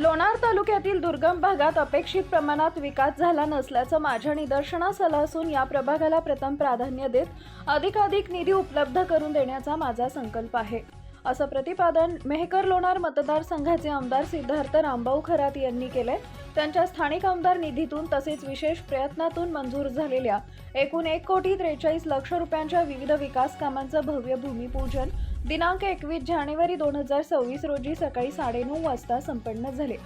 लोणार तालुक्यातील दुर्गम भागात अपेक्षित प्रमाणात विकास झाला नसल्याचं माझ्या निदर्शनास आलं असून या प्रभागाला प्रथम प्राधान्य देत अधिकाधिक निधी उपलब्ध करून देण्याचा माझा संकल्प आहे. असं प्रतिपादन मेहकर लोणार मतदारसंघाचे आमदार सिद्धार्थ रामभाऊ खरात यांनी केले त्यांच्या स्थानिक आमदार निधीतून तसेच विशेष प्रयत्नातून मंजूर झालेल्या एकूण एक कोटी त्रेचाळीस लक्ष रुपयांच्या विविध विकास कामांचं भव्य भूमिपूजन दिनांक एकवीस जानेवारी दोन हजार सव्वीस रोजी सकाळी साडेनऊ वाजता संपन्न झाले.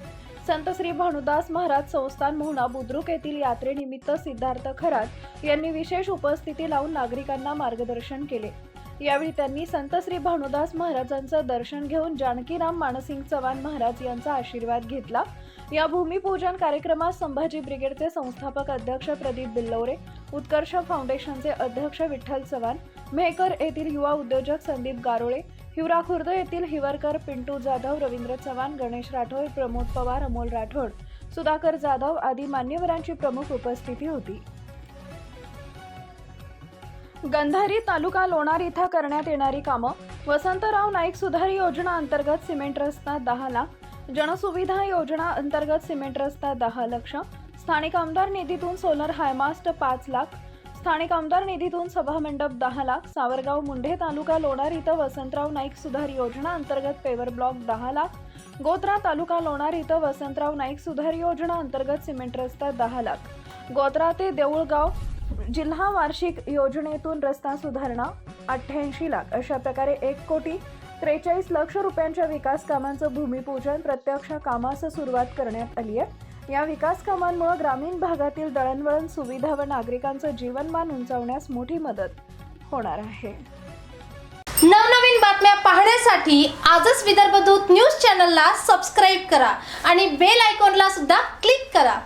संत श्री भानुदास महाराज संस्थान मोहना बुद्रुक येथील यात्रेनिमित्त सिद्धार्थ खरात यांनी विशेष उपस्थिती लावून नागरिकांना मार्गदर्शन केले. यावेळी त्यांनी संत श्री भानुदास महाराजांचं दर्शन घेऊन जानकीराम मानसिंग चव्हाण महाराज यांचा आशीर्वाद घेतला या भूमिपूजन कार्यक्रमात संभाजी ब्रिगेडचे संस्थापक अध्यक्ष प्रदीप बिल्लवरे उत्कर्ष फाउंडेशनचे अध्यक्ष विठ्ठल चव्हाण मेहकर येथील युवा उद्योजक संदीप गारोळे हिवरा खुर्द येथील हिवरकर पिंटू जाधव रवींद्र चव्हाण गणेश राठोड प्रमोद पवार अमोल राठोड सुधाकर जाधव आदी मान्यवरांची प्रमुख उपस्थिती होती. गंधारी तालुका लोणार इथं करण्यात येणारी कामं वसंतराव नाईक सुधार योजना अंतर्गत सिमेंट रस्ता दहा लाख जनसुविधा योजना अंतर्गत सिमेंट रस्ता दहा लक्ष. स्थानिक आमदार निधीतून सोलर हायमास्ट पाच लाख. स्थानिक आमदार निधीतून सभामंडप दहा लाख. सावरगाव मुंढे तालुका लोणार इथं वसंतराव नाईक सुधार योजना अंतर्गत पेवर ब्लॉक दहा लाख. गोत्रा तालुका लोणार इथं वसंतराव नाईक सुधार योजना अंतर्गत सिमेंट रस्ता दहा लाख. गोत्रा ते देऊळगाव जिल्हा वार्षिक योजनेतून रस्ता सुधारणा अठ्ठ्याऐंशी लाख. अशा प्रकारे एक कोटी त्रेचाळीस लक्ष रुपयांच्या विकास कामांचं भूमिपूजन प्रत्यक्ष कामास सुरुवात करण्यात आली आहे. या विकास कामांमुळे ग्रामीण भागातील दळणवळण सुविधा व नागरिकांचं जीवनमान उंचावण्यास मोठी मदत होणार आहे. नवनवीन बातम्या पाहण्यासाठी आजच विदर्भ दूत न्यूज चॅनलला सबस्क्राईब करा आणि बेल आयकॉनला सुद्धा क्लिक करा.